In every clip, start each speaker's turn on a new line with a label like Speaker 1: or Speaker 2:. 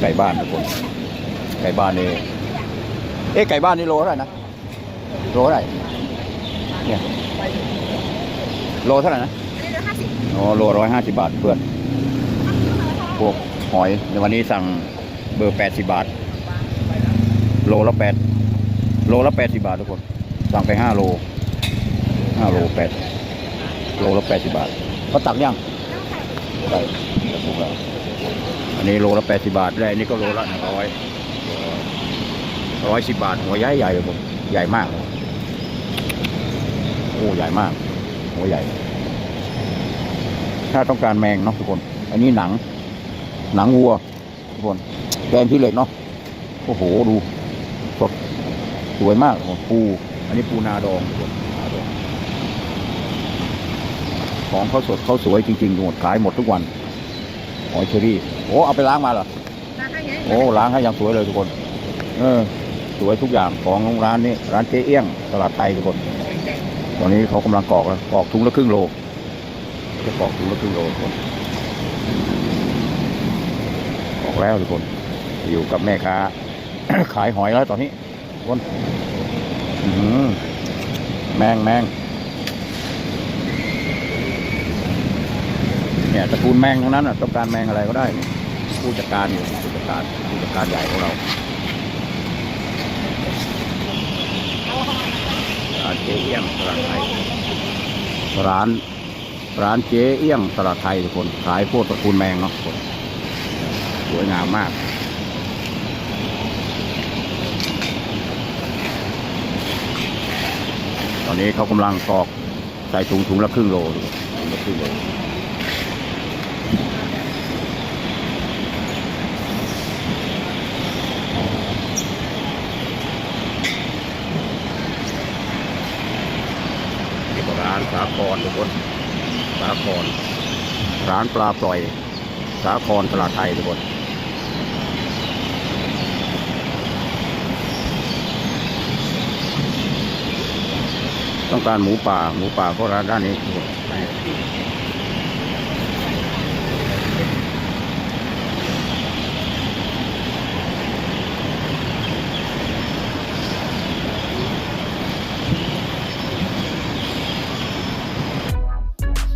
Speaker 1: ไก่บ้านทุกคน ไก่บ้านนี่เอ๊ะไก่บ้านนี่โลเท่าไหร่นะโลเท่าไหร่เนี่ยโลเท่าไหร่นะ
Speaker 2: นี่ละห้าสิบ
Speaker 1: อ๋อโลร้อยห้าสิบบาทเพื่อนพวกหอยในวันนี้สั่งเบอร์แปดสิบาท โลละแปดโลละแปดสิบาททุกคน สั่งไปห้าโลห้าโลแปดโลละแปดสิบาทเขาตักยังได้ตักถูกแล้วอั นนี้โลละแปดสิบาทได้อันนี้ก็โลละหนึ่งร้อยร้อยสิบบาท หัวใหญ่ใหญ่เลยผมใหญ่มาก โอ้ใหญ่มาก หัวใหญ่ ถ้าต้องการแมงเนาะทุกคน อันนี้หนัง หนังวัว ทุกคนแกงที่เหล็กเนาะโอ้โหดูสดสวยมากปู อันนี้ปูนาดองนาดองของเขาสดเขาสวยจริงๆหมดขายหมดทุกวันหอยเชอรี่ โอ้เอาไปล้างมาเหรอ
Speaker 2: ราคาเยอะ
Speaker 1: โอ้ล้างให้อย่างสวยเลยทุกคน เออ สวยทุกอย่างของร้านนี้ ร้านเจ๊เอี้ยงตลาดไทยทุกคน ตอนนี้เขากำลังกรอกแล้วกรอกถุงละครึ่งโลจะกรอกถุงละครึ่งโลทุกคนกรอกแล้วทุกคน อยู่กับแม่ค้า ขายหอยแล้วตอนนี้ทุกคนอื้อหือแมงแมงเนี่ยตระกูลแมงทั้งนั้นอะต้องการแมงอะไรก็ได้ ผู้จัดการอยู่ผู้จัดการผู้จัดการใหญ่ของเราร้านเจ๊เอี้ยงตลาดไทยร้านร้านเจ๊เอี้ยงตลาดไทยทุกคนขายพวกตระกูลแมงเนาะคน สวยงามมากตอนนี้เขากำลังกอกใส่ถุงถุงละครึ่งโลถุงละครึ่งโล นี่ก็ร้าน สาครทุกคนสาครร้านปลาปล่อย สาครตลาดไทยทุกคนต้องการหมูป่า หมูป่าก็ร้านด้านนี้ทุกคน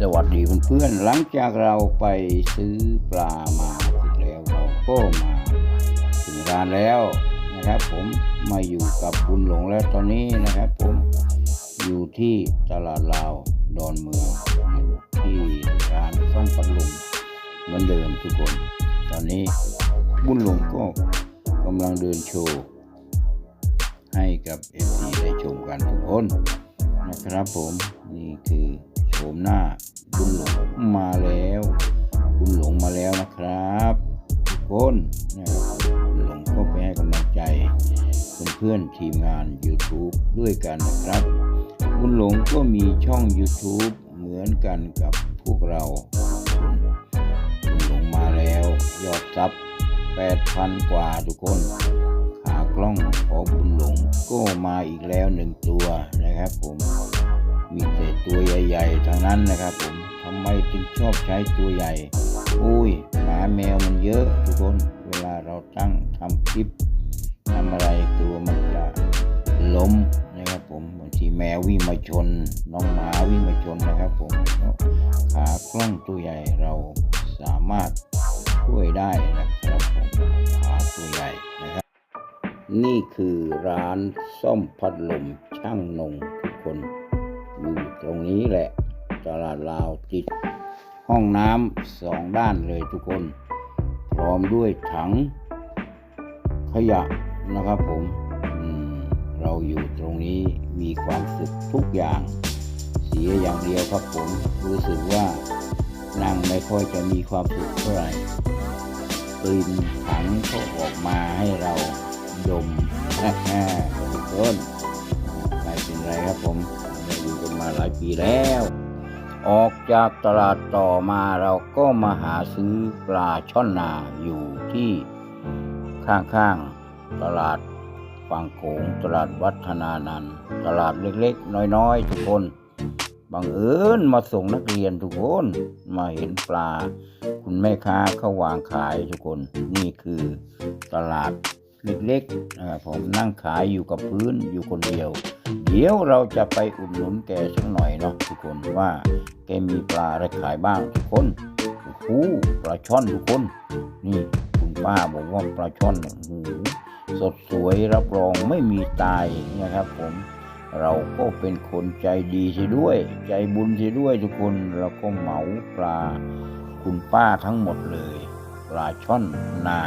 Speaker 1: สวัสดี เพื่อนๆหลังจากเราไปซื้อปลามาเสร็จแล้วเราก็มาถึงร้านแล้วนะครับ ผมมาอยู่กับคุณหลงแล้วตอนนี้นะครับ ผมอยู่ที่ตลาดลาวดอนเมืองอยู่ที่ร้านซ่อมพัดลมเหมือนเดิมทุกคน ตอนนี้บุญหลงก็กำลังเดินโชว์ให้กับเอฟซีได้ชมกันทุกคนนะครับผมนี่คือ มหน้าบุญหลงมาแล้วบุญหลงมาแล้วนะครับทุกคนนะครับบุญหลงก็ไปให้กำลังใจเพื่อนๆทีมงาน YouTube ด้วยกันนะครับบุญหลงก็มีช่อง YouTube เหมือนกันกับพวกเราบุญหลงมาแล้วยอดซับ8,000 กว่าทุกคน ขากล้องของบุญหลงก็มาอีกแล้วหนึ่งตัวนะครับผม มีแต่ตัวใหญ่ๆทั้งนั้นนะครับผมทำไมจึงชอบใช้ตัวใหญ่อุ้ยหมาแมวมันเยอะทุกคนเวลาเราตั้งทำคลิปทำอะไรกลัวมันจะล้มนะครับผมบางทีแมววิ่งมาชน น้องหมาวิ่งมาชนนะครับผมขากล้องตัวใหญ่เราสามารถช่วยได้นะครับผมขาตัวใหญ่นะครับ นี่คือร้านซ่อมพัดลมช่างนงทุกคน ตรงนี้แหละ ตลาดลาวติด ห้องน้ำสองด้านเลยทุกคน พร้อมด้วยถัง ขยะนะครับผมมเราอยู่ตรงนี้มีความสุขทุกอย่าง เสียอย่างเดียวครับผมรู้สึกว่านั่งไม่ค่อยจะมีความสุขเท่าไหร่กลิ่นถังก็ออกมาให้เราดมทุกคนไม่เป็นไรครับผม มาหลายปีแล้ว ออกจากตลาดต่อมาเราก็มาหาซื้อปลาช่อนนาอยู่ที่ข้างๆตลาดฝั่งโขงตลาดวัฒนานันตลาดเล็กๆ น้อยๆ ทุกคนบังเอิญมาส่งนักเรียนทุกคนมาเห็นปลา คุณแม่ค้าเขาวางขายทุกคน นี่คือตลาด เล็กๆนะครับผมนั่งขายอยู่กับพื้นอยู่คนเดียว เดี๋ยวเราจะไปอุดหนุนแกสักหน่อยเนาะทุกคนว่าแกมีปลาอะไรขายบ้างทุกคนโอ้โหปลาช่อนทุกคน นี่คุณป้าบอกว่าปลาช่อนโอ้โหสดสวยรับรองไม่มีตายนะครับ ผมเราก็เป็นคนใจดีเสียด้วย ใจบุญเสียด้วยทุกคนเราก็เหมาปลาคุณป้าทั้งหมดเลย ปลาช่อนนา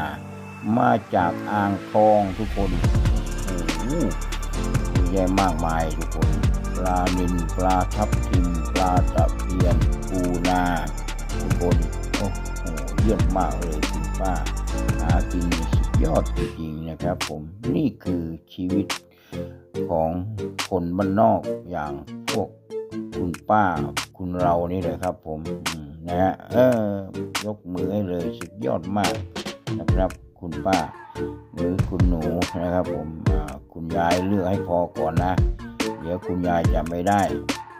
Speaker 1: มาจากอ่างทองทุกคนโอ้โหเยอะแยะมากมายทุกคน ปลาหนิลปลาทับทิมปลาตะเพียนปูนาทุกคนโอ้โหเยี่ยมมากเลยคุณป้า หากินสุดยอดจริงๆนะครับ ผมนี่คือชีวิตของคนบ้านนอกอย่างพวกคุณป้าคุณเรานี่เลยครับผมอืมนะฮะเออยกมือให้เลยสุดยอดมากนะครับ คุณป้า หรือคุณหนูนะครับผมคุณยายเลือกให้พอก่อนนะ เดี๋ยวคุณยายจะไม่ได้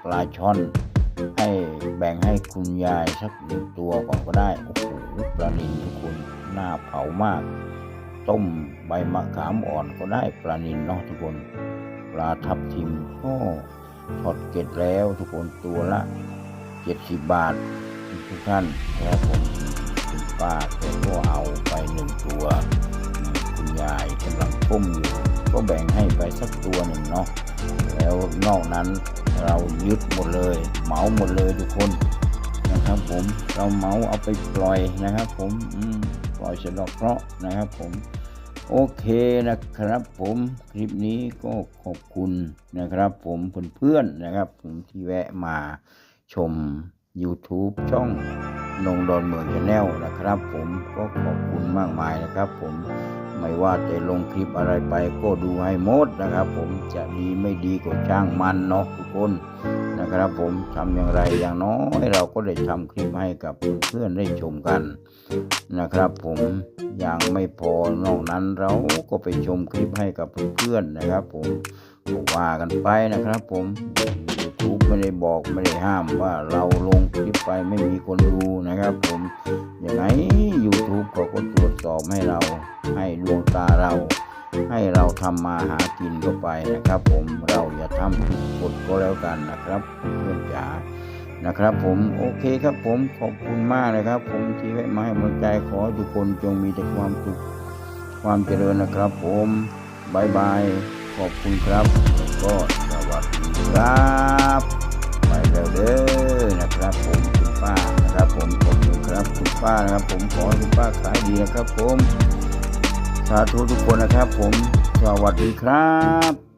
Speaker 1: ปลาช่อนให้แบ่งให้คุณยายสักหนึ่งตัวก่อนก็ได้ โอ้โหปลานินทุกคนหน้าเผามาก ต้มใบมะขามอ่อนก็ได้ปลานินเนาะทุกคน ปลาทับทิมก็ทอดเกล็ดแล้วทุกคนตัวละเจ็ดสิบบาททุกท่านนะครับผม ป้าแกก็เอาไปหนึ่งตัวคุณยายกำลังต้มอยู่ก็แบ่งให้ไปสักตัวหนึ่งเนาะแล้วนอกนั้นเรายึดหมดเลยเหมาหมดเลยทุกคนนะครับ ผมเราเหมาเอาไปปล่อยนะครับ ผมปล่อยสะดอกเคราะห์นะครับ ผมโอเคนะครับ ผมคลิปนี้ก็ขอบคุณนะครับ ผมเพื่อนๆนะครับ ผมที่แวะมาชม YouTube ช่องนงดอนเมืองชาแนลนะครับ ผมก็ขอบคุณมากมายนะครับ ผมไม่ว่าจะลงคลิปอะไรไปก็ดูให้หมดนะครับ ผมจะดีไม่ดีก็ช่างมันเนาะทุกคนนะครับ ผมทำอย่างไรอย่างน้อยเราก็ได้ทำคลิปให้กับเพื่อนได้ชมกันนะครับ ผมอยังไม่พอนอกนั้นเราก็ไปชมคลิปให้กับเพื่อนนะครับ ผมว่ากันไปนะครับ ผม YouTube ไม่ได้บอกไม่ได้ห้ามว่าเราลงคลิปไปไม่มีคนดูนะครับผมอย่างไง YouTube เขาก็ตรวจสอบให้เราให้ดวงตาเรา ให้เราทำมาหากินเข้าไปนะครับ ผมเราอย่าทำผิดกฎก็แล้วกันนะครับเพื่อนจ๋านะครับผมโอเคครับผมขอบคุณมากนะครับ ผมที่แวะมาให้กำลังใจขอทุกคนจงมีแต่ความสุขความเจริญนะครับ ผมบายบายขอบคุณครับแล้วก็ วัสดีครับไปแล้วเด้อนะครับผมคุณป้านะครับผมขอบคุณครับคุณป้านะครับ ผมขอให้คุณป้าขายดีนะครับ ผมสาธุทุกคนนะครับ ผมสวัสดีครับ